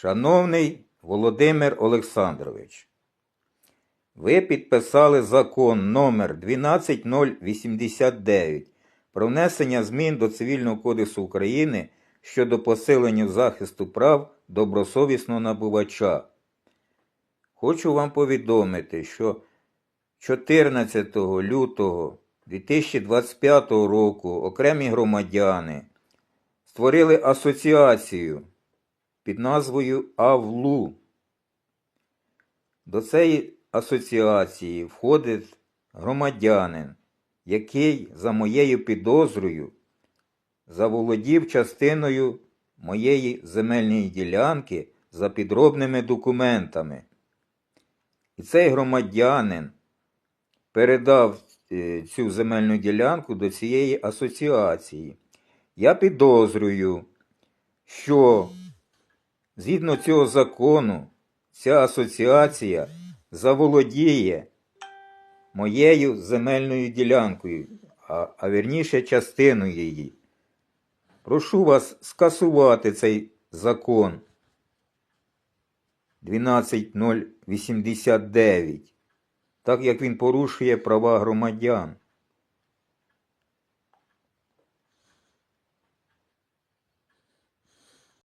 Шановний Володимир Олександрович, ви підписали закон номер 12089 про внесення змін до Цивільного кодексу України щодо посилення захисту прав добросовісного набувача. Хочу вам повідомити, що 14 лютого 2025 року окремі громадяни створили асоціацію під назвою АВЛУ. До цієї асоціації входить громадянин, який, за моєю підозрою, заволодів частиною моєї земельної ділянки за підробними документами. І цей громадянин передав е, цю земельну ділянку до цієї асоціації. Я підозрюю, що згідно цього закону ця асоціація заволодіє моєю земельною ділянкою, а, а вірніше частиною її. Прошу вас скасувати цей закон 12089, так як він порушує права громадян.